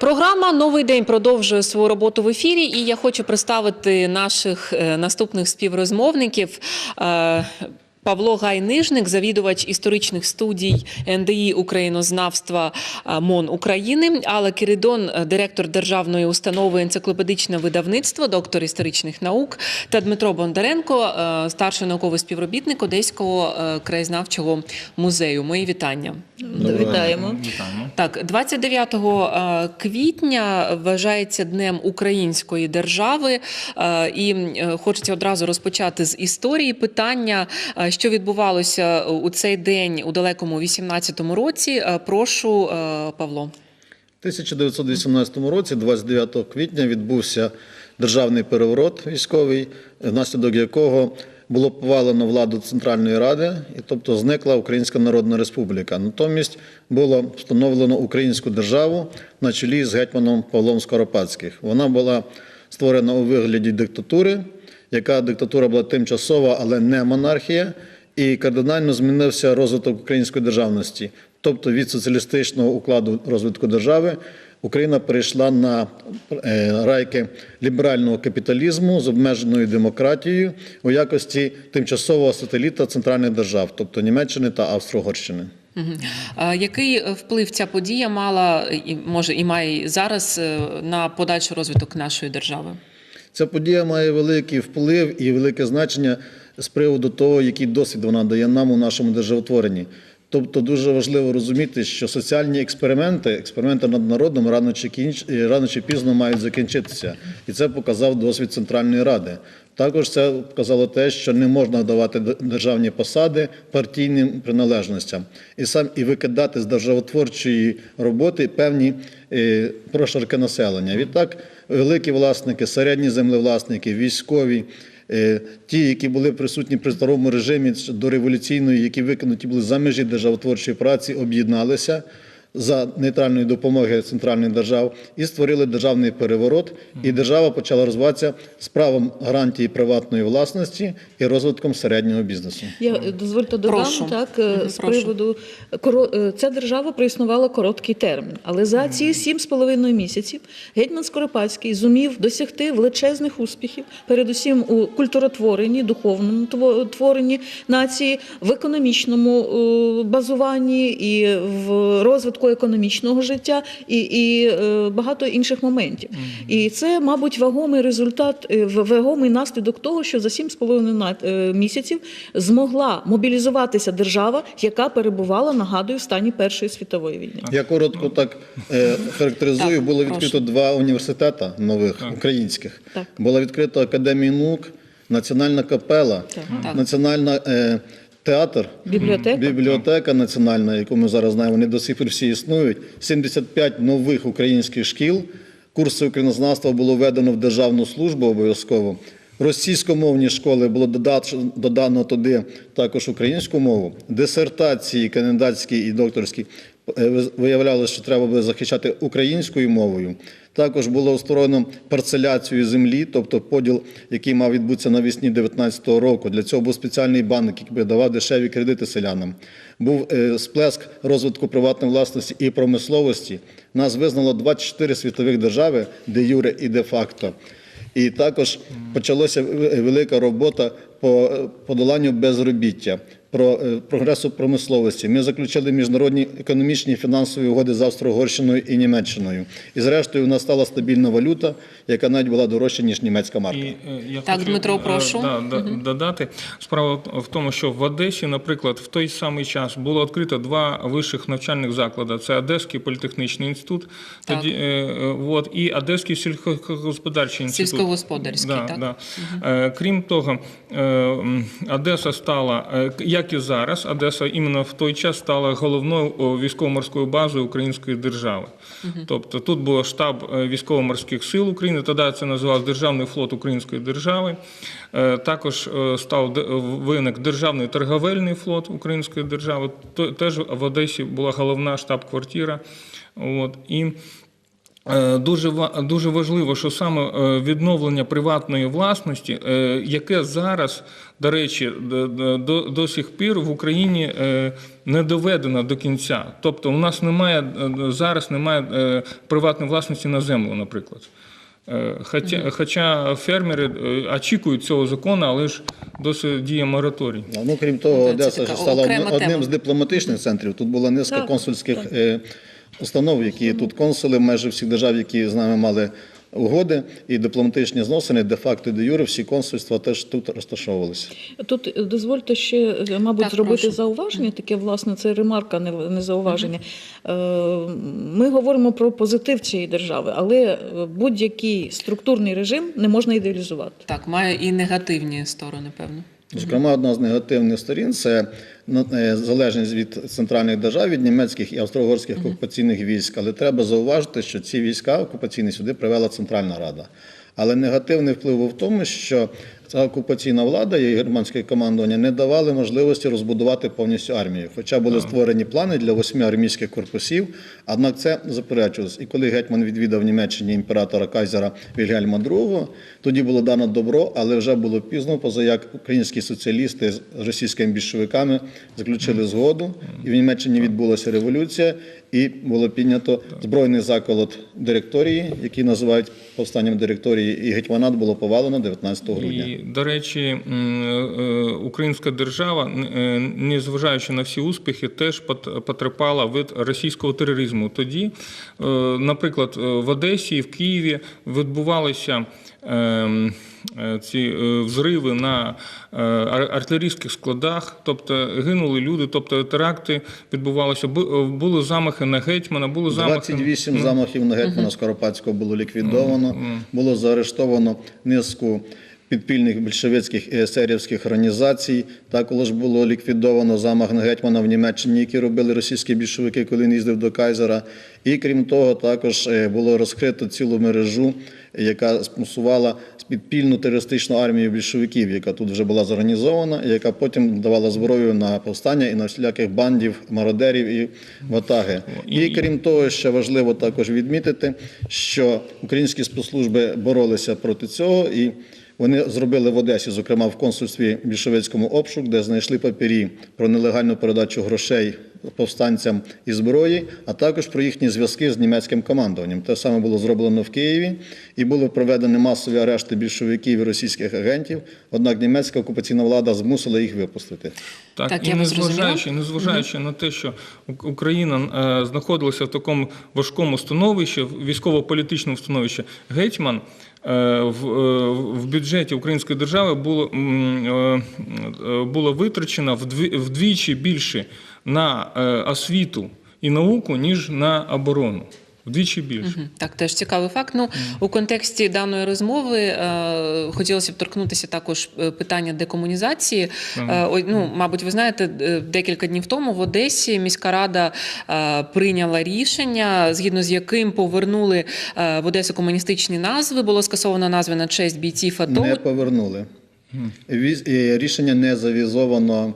Програма Новий день продовжує свою роботу в ефірі, і я хочу представити наших е, наступних співрозмовників. Е, Павло Гайнижник, завідувач історичних студій НДІ Українознавства е, МОН України, Алла Кіридон, е, директор державної установи енциклопедичне видавництво, доктор історичних наук, та Дмитро Бондаренко, старший науковий співробітник Одеського краєзнавчого музею. Мої вітання. Вітаємо. Вітаємо. Так, 29 е, квітня вважається днем української держави, е, і е, хочеться одразу розпочати з історії питання, що відбувалося у цей день у далекому 18-му році. Прошу, Павло. У 1918 році, 29 квітня, відбувся державний переворот військовий, внаслідок якого було повалено владу Центральної Ради, і тобто зникла Українська Народна Республіка. Натомість було встановлено українську державу на чолі з гетьманом Павлом Скоропадських. Вона була створена у вигляді диктатури, яка диктатура була тимчасова, але не монархія. І кардинально змінився розвиток української державності. Тобто від соціалістичного укладу розвитку держави Україна перейшла на е, райки ліберального капіталізму з обмеженою демократією у якості тимчасового сателіта центральних держав, тобто Німеччини та Австро-Угорщини. Е, Який е, вплив ця подія мала і може і має зараз е, на подальший розвиток нашої держави? Ця подія має великий вплив і велике значення з приводу того, який досвід вона дає нам у нашому державотворенні. Тобто дуже важливо розуміти, що соціальні експерименти, експерименти над народом рано чи кінч... рано чи пізно мають закінчитися, і це показав досвід Центральної Ради. Також це показало те, що не можна давати державні посади партійним приналежностям, і сам і викидати з державотворчої роботи певні е, прошарки населення. Відтак, великі власники, середні землевласники, військові. Е, Ті, які були присутні при старому режимі до революційної, які викинуті були за межі державотворчої праці, об'єдналися за нейтральної допомоги центральних держав і створили державний переворот. І держава почала розвиватися з правом гарантії приватної власності і розвитком середнього бізнесу. Я е, дозвольте додам Прошу. так е, з прошу. приводу е, ця держава проіснувала короткий термін, але за ці сім з половиною місяців гетьман Скоропадський зумів досягти величезних успіхів, передусім у культуротворенні, духовному творенні нації, в економічному базуванні і в розвитку економічного життя, і, і е, багато інших моментів. І це, мабуть, вагомий результат, е, вагомий наслідок того, що за сім з половиною на- е, місяців змогла мобілізуватися держава, яка перебувала, нагадую, в стані Першої світової війни. Я коротко так е, характеризую. Так, Було прошу. відкрито два університети нових українських. Так. Була відкрита Академія наук, Національна капела, Так. Національна е, театр. Бібліотека. Бібліотека національна, яку ми зараз знаємо, вони до сих пір всі існують. 75 нових українських шкіл. Курси українознавства було введено в державну службу обов'язково. Російськомовні школи було додано туди також українську мову. Дисертації кандидатські і докторські виявлялося, що треба буде захищати українською мовою. Також було устроєно парцеляцію землі, тобто поділ, який мав відбутися навесні 2019 року. Для цього був спеціальний банк, який давав дешеві кредити селянам. Був е, сплеск розвитку приватної власності і промисловості. Нас визнало 24 світових держави, де юре і де факто. І також почалася е, велика робота по е, подоланню безробіття, про е, прогресу промисловості. Ми заключили міжнародні економічні і фінансові угоди з Австро-Угорщиною і Німеччиною. І зрештою у нас стала стабільна валюта, яка навіть була дорожча, ніж німецька марка. І, е, я Так, хочу, Дмитро, е, прошу. Да, да, додати. Справа в тому, що в Одесі, наприклад, в той самий час було відкрито два вищих навчальних заклади: це Одеський політехнічний інститут, Так. тоді, е, от, і Одеський сільськогосподарчий інститут. Сільськогосподарський, да, так? Да. Е, Крім того, е, Одеса стала, е, к- як і зараз, Одеса іменно в той час стала головною військово-морською базою української держави. Тобто тут був штаб е, військово-морських сил України, тоді це називався Державний флот Української держави. Е, Також е, став виник Державний торговельний флот Української держави. Теж в Одесі була головна штаб-квартира. От. І Дуже дуже важливо, що саме е, відновлення приватної власності, е, яке зараз, до речі, до, до сих пір в Україні е, не доведено до кінця. Тобто, у нас немає е, зараз немає е, приватної власності на землю, наприклад. Е, Хоча, хоча фермери е, очікують цього закону, але ж досі діє мораторій. Ну, крім того, Ну, Одеса ж стала одним- тема. з дипломатичних центрів. Тут була низка Так, консульських е, установ, які тут консули майже всіх держав, які з нами мали угоди і дипломатичні зносини, де-факто і де юре, всі консульства теж тут розташовувалися. Тут е, дозвольте ще, е, мабуть, Так, зробити прошу. зауваження. Таке, власне, це ремарка, не, зауваження. Е, Ми говоримо про позитив цієї держави, але будь-який структурний режим не можна ідеалізувати. Так, має і негативні сторони, певно. Зокрема, одна з негативних сторін це ну, е, залежність від центральних держав, від німецьких і австро-угорських окупаційних військ. Але треба зауважити, що ці війська окупаційні сюди привела Центральна Рада. Але негативний вплив був в тому, що ця окупаційна влада і германське командування не давали можливості розбудувати повністю армію. Хоча були створені плани для восьми армійських корпусів, однак це заперечувалось. І коли гетьман відвідав Німеччині імператора Кайзера Вільгельма II, тоді було дано добро, але вже було пізно, поза як українські соціалісти з російськими більшовиками заключили згоду, і в Німеччині відбулася революція, і було піднято збройний заколот директорії, який називають повстанням директорії, і гетьманат було повалено 19 грудня. До речі, е, українська держава, е, незважаючи на всі успіхи, теж пот- потерпала від російського тероризму. Тоді, е, наприклад, е, в Одесі і в Києві відбувалися. ем, е, Ці е, взриви на е, артилерійських складах, тобто гинули люди, тобто теракти відбувалися. Бу- е, Були замахи на гетьмана, були замахи 28 замахів на гетьмана Скоропадського було ліквідовано, було заарештовано низку підпільних більшовицьких і есерівських організацій. Також було ліквідовано замах на гетьмана в Німеччині, які робили російські більшовики, коли він їздив до Кайзера. І крім того, також е, було розкрито цілу мережу, яка спонсувала підпільну терористичну армію більшовиків, яка тут вже була зорганізована, і яка потім давала зброю на повстання і на всіляких бандів, мародерів і ватаги. І крім того, ще важливо також відмітити, що українські спецслужби боролися проти цього і. Вони зробили в Одесі, зокрема в консульстві більшовицькому обшук, де знайшли папірі про нелегальну передачу грошей повстанцям і зброї, а також про їхні зв'язки з німецьким командуванням. Те саме було зроблено в Києві, і були проведені масові арешти більшовиків і російських агентів. Однак німецька окупаційна влада змусила їх випустити. Так, Так, і я вас незважаючи, незважаючи на те, що Україна е, знаходилася в такому важкому становищі, в військово-політичному становищі, гетьман в, е, в бюджеті української держави було, е, е, було витрачено вдвічі більше на е, освіту і науку, ніж на оборону. Вдвічі більше. Мгм. Так, теж цікавий факт. Ну, у контексті даної розмови е, хотілося б торкнутися також е, питання декомунізації. Е, ой, ну, мабуть, ви знаєте, е, декілька днів тому в Одесі міська рада е, прийняла рішення, згідно з яким повернули е, в Одесу комуністичні назви. Було скасовано назви на честь бійців АТО. Не повернули. Віз- Рішення не завізовано.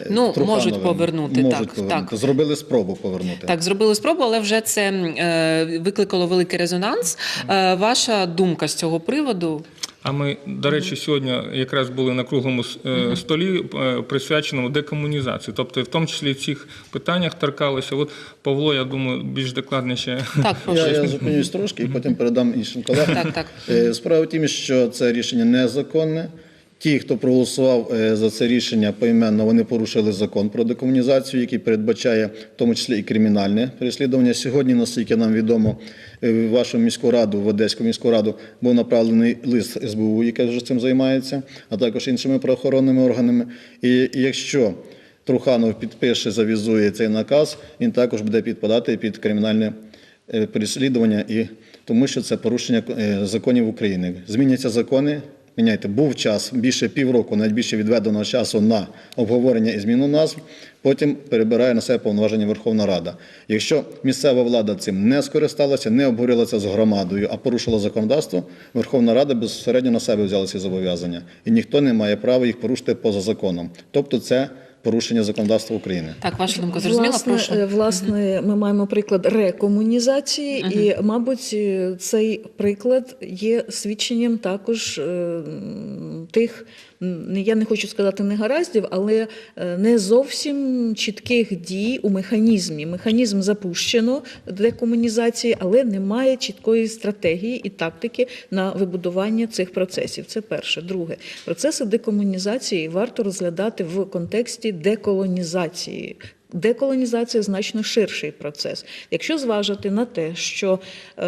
Е, Ну, Трухановим. можуть повернути, Можуть так, повернути. так. Зробили спробу повернути. Так, зробили спробу, але вже це е, викликало великий резонанс. Е, ваша думка з цього приводу? А ми, до речі, сьогодні якраз були на круглому е, столі, е, присвяченому декомунізації. Тобто, в тому числі в цих питаннях торкалися. От Павло, я думаю, більш докладніше. Так. Я, я зупинюсь трошки і потім передам іншим колегам. Так, так. Е, Справа в тім, що це рішення незаконне. Ті, хто проголосував е, за це рішення поіменно, вони порушили закон про декомунізацію, який передбачає в тому числі і кримінальне переслідування. Сьогодні, наскільки нам відомо, е, в вашу міську раду, в Одеську міську раду, був направлений лист СБУ, яке вже цим займається, а також іншими правоохоронними органами. І якщо Труханов підпише, завізує цей наказ, він також буде підпадати під кримінальне е, переслідування, і тому що це порушення законів України. Зміняться закони. Міняйте, був час більше півроку, навіть більше відведеного часу на обговорення і зміну назв. Потім перебирає на себе повноваження Верховна Рада. Якщо місцева влада цим не скористалася, не обговорилася з громадою, а порушила законодавство, Верховна Рада безпосередньо на себе взяла ці зобов'язання, і ніхто не має права їх порушити поза законом. Тобто, це порушення законодавства України. Так, ваша думка зрозуміла? Власне, Прошу. е, власне, ми маємо приклад рекомунізації, і, мабуть, е, цей приклад є свідченням також е, тих, я не хочу сказати негараздів, але не зовсім чітких дій у механізмі. Механізм запущено декомунізації, але немає чіткої стратегії і тактики на вибудування цих процесів. Це перше. Друге, процеси декомунізації варто розглядати в контексті деколонізації. Деколонізація значно ширший процес. Якщо зважити на те, що е,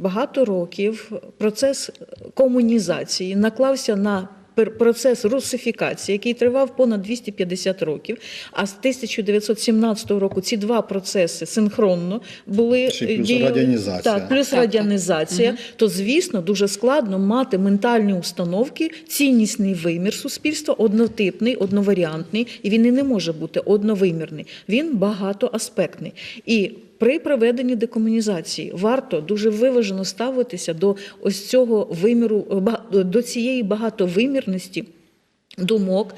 багато років процес комунізації наклався на процес русифікації, який тривав понад 250 років, а з 1917 року ці два процеси синхронно були Ще плюс діяли. радянізація. Так, плюс Так, так. радянізація, то звісно дуже складно мати ментальні установки, ціннісний вимір суспільства, однотипний, одноваріантний, і він і не може бути одновимірний. Він багатоаспектний. І при проведенні декомунізації варто дуже виважено ставитися до ось цього виміру, до цієї багатовимірності думок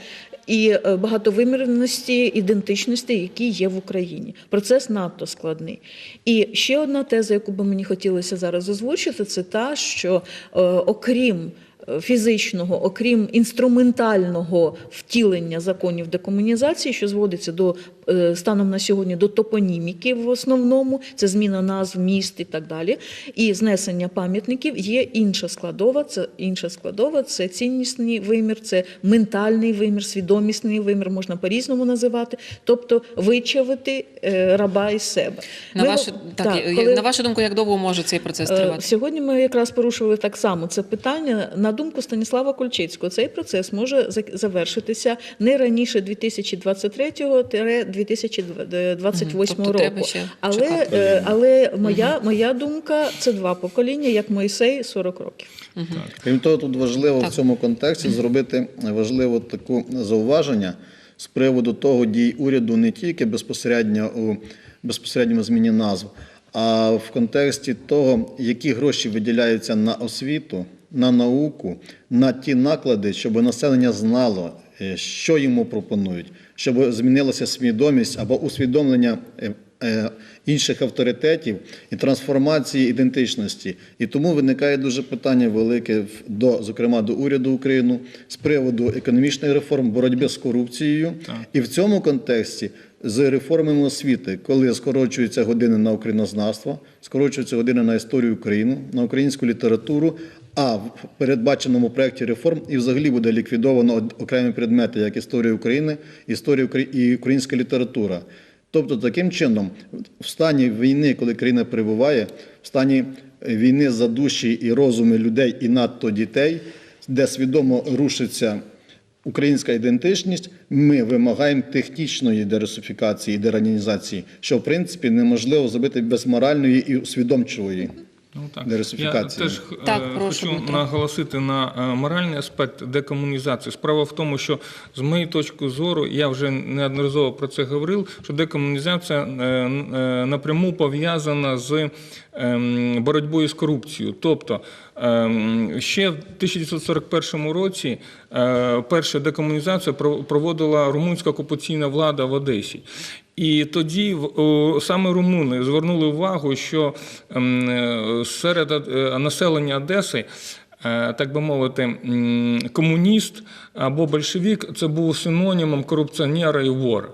і е, багатовимірності ідентичності, які є в Україні. Процес надто складний. І ще одна теза, яку би мені хотілося зараз озвучити, це та, що е, окрім е, фізичного, окрім інструментального втілення законів декомунізації, що зводиться до е, станом на сьогодні до топоніміки в основному, це зміна назв міст і так далі, і знесення пам'ятників, є інша складова. Це інша складова, це ціннісний вимір, це ментальний вимір, свідомісний вимір, можна по-різному називати, тобто вичавити е, раба із себе. На Ми- вашу, так, так, коли- на вашу думку, як довго може цей процес Е, тривати? Сьогодні ми якраз порушували так само це питання. На думку Станіслава Кульчицького, цей процес може завершитися не раніше 2023-2028 Тобто року. ще Але, чекати. е, але моя, моя думка це два покоління, як Мойсей 40 років. Крім того, тут важливо Так. в цьому контексті зробити важливо таку зауваження з приводу того дій уряду не тільки безпосередньо у безпосередньому зміні назв, а в контексті того, які гроші виділяються на освіту, на науку, на ті наклади, щоб населення знало, що йому пропонують, щоб змінилася свідомість або усвідомлення е, е, інших авторитетів і трансформації ідентичності. І тому виникає дуже питання велике до, зокрема, до уряду України з приводу економічних реформ, боротьби з корупцією. І в цьому контексті з реформами освіти, коли скорочуються години на українознавство, скорочуються години на історію України, на українську літературу. А в передбаченому проєкті реформ і взагалі буде ліквідовано окремі предмети, як історія України, історія і українська література. Тобто, таким чином, в стані війни, коли країна перебуває, в стані війни за душі і розуми людей і надто дітей, де свідомо рушиться українська ідентичність, ми вимагаємо технічної дерусифікації і деранізації, що в принципі неможливо зробити без моральної і усвідомчої. Ну, так. Дерусифікації. Я теж е, прошу, хочу Дмитро. наголосити на е, моральний аспект декомунізації. Справа в тому, що з моєї точки зору, я вже неодноразово про це говорив, що декомунізація е, е, напряму пов'язана з ем, боротьбою з корупцією. Тобто ем, ще в 1941 році е, першу декомунізацію про- проводила румунська окупаційна влада в Одесі. І тоді саме румуни звернули увагу, що ем, е, серед е, населення Одеси, е, так би мовити, комуніст або большевік це був синонімом корупціонера і вора.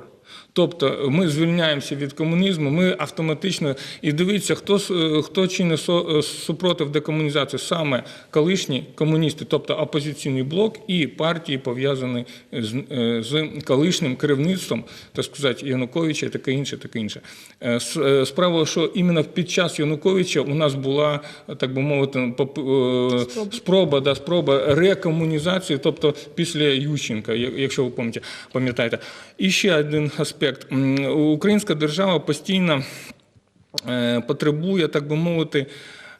Тобто ми звільняємося від комунізму, ми автоматично і дивіться, хто е, хто чинить со- е, супротив декомунізації, саме колишні комуністи, тобто опозиційний блок і партії пов'язані з, е, з колишнім керівництвом, так сказати, Януковича, і таке інше, таке інше. Е, е, Справа, що іменно під час Януковича у нас була, так би мовити, поп- е, спроба, да, спроба рекомунізації, тобто після Ющенка, якщо ви пам'ятаєте. І ще один аспект. М, Українська держава постійно е, потребує, так би мовити,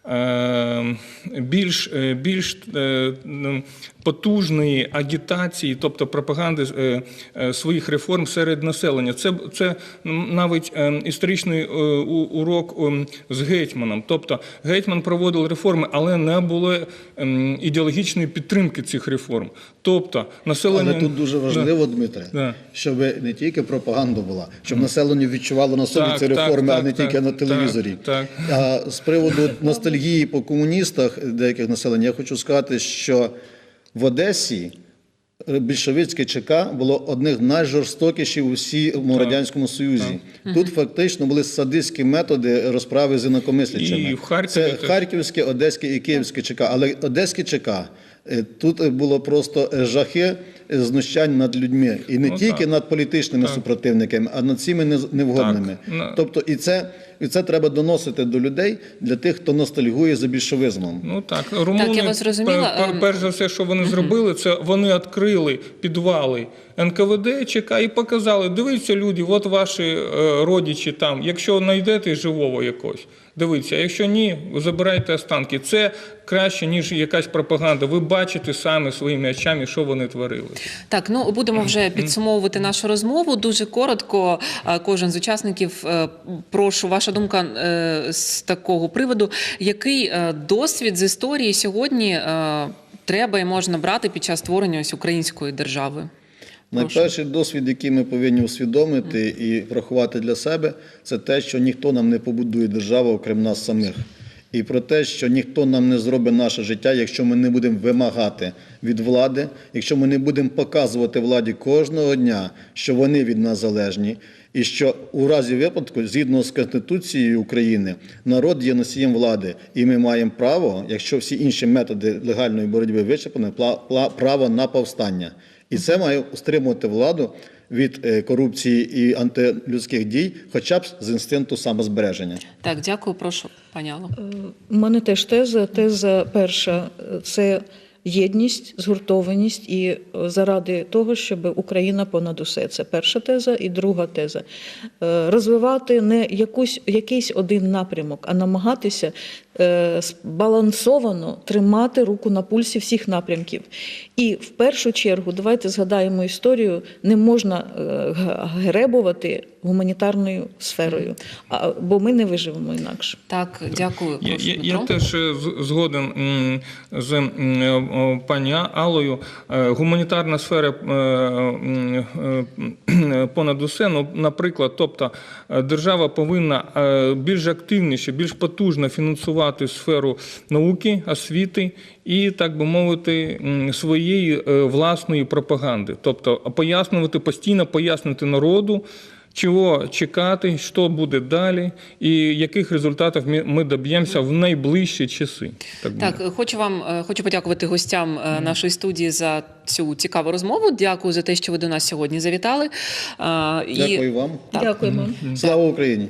е, більш, е, більш м, потужної агітації, тобто пропаганди е, е, своїх реформ серед населення. Це, це навіть е, історичний урок ем, з гетьманом. Тобто гетьман проводив реформи, але не було ем, ідеологічної підтримки цих реформ. Тобто населення Але тут дуже важливо, Дмитре, Да. щоб не тільки пропаганда була, щоб населення відчувало на собі Так, ці так, реформи, а не так, тільки на телевізорі. так. А з приводу ностальгії по комуністах деяких населень, я хочу сказати, що в Одесі більшовицьке ЧК було одним з найжорстокіших у всьому радянському союзі. Тут фактично були садистські методи розправи з інакомислячими. І в Харкові Це теж. Харківське, Одеське і Київське ЧК. Але Одеське ЧК е, тут е, було просто е, жахи е, знущань над людьми, і не Ну, тільки так. над політичними супротивниками, а над цими невгодними. Так. Тобто, і це, і це треба доносити до людей для тих, хто ностальгує за більшовизмом. Ну так, румуни, я вас зрозуміла. пер- пер- Ем, перш за все, що вони зробили, це вони відкрили підвали НКВД ЧК і показали: дивіться, люди, от ваші е, родичі там. Якщо знайдете живого якогось, дивіться, а якщо ні, забирайте останки. Це краще, ніж якась пропаганда. Ви бачите самі своїми очами, що вони творили. Так, ну будемо вже підсумовувати нашу розмову. Дуже коротко. е, Кожен з учасників е, прошу ваша думка е, з такого приводу. Який досвід з історії сьогодні треба і можна брати під час створення ось української держави? Найперший досвід, який ми повинні усвідомити і врахувати для себе, це те, що ніхто нам не побудує державу, окрім нас самих. І про те, що ніхто нам не зробить наше життя, якщо ми не будемо вимагати від влади, якщо ми не будемо показувати владі кожного дня, що вони від нас залежні, і що у разі випадку, згідно з Конституцією України, народ є носієм влади, і ми маємо право, якщо всі інші методи легальної боротьби вичерпані, право на повстання. І це має стримувати владу від е, корупції і антилюдських дій, хоча б з інстинкту самозбереження. Так, дякую, прошу, пані Алло. У мене теж теза. Теза перша це єдність, згуртованість і е, заради того, щоб Україна понад усе. Це перша теза. І друга теза Е, розвивати не якусь, якийсь один напрямок, а намагатися е, збалансовано тримати руку на пульсі всіх напрямків. І в першу чергу, давайте згадаємо історію, не можна гребувати гуманітарною сферою, а- бо ми не виживемо інакше. Так, дякую. Я, я, я теж е, згоден з е, пані Аллою. Е, Гуманітарна сфера понад усе. Ну, наприклад, тобто держава повинна більш активніше, більш потужно фінансувати сферу науки, освіти і, так би мовити, своєї власної пропаганди. Тобто пояснювати постійно пояснювати народу. Чого чекати, що буде далі, і яких результатів ми, ми доб'ємося в найближчі часи. Так, Так, хочу вам е, хочу подякувати гостям е, нашої студії за цю цікаву розмову. Дякую за те, що ви до нас сьогодні завітали. Е, І Дякую вам. Так. Дякуємо. Слава Україні!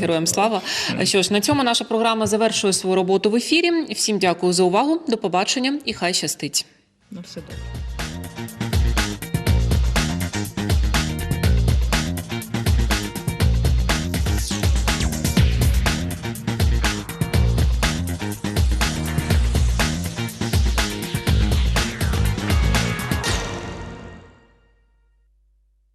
героям слава. Що ж, на цьому наша програма завершує свою роботу в ефірі. Всім дякую за увагу. До побачення і хай щастить. На все добре.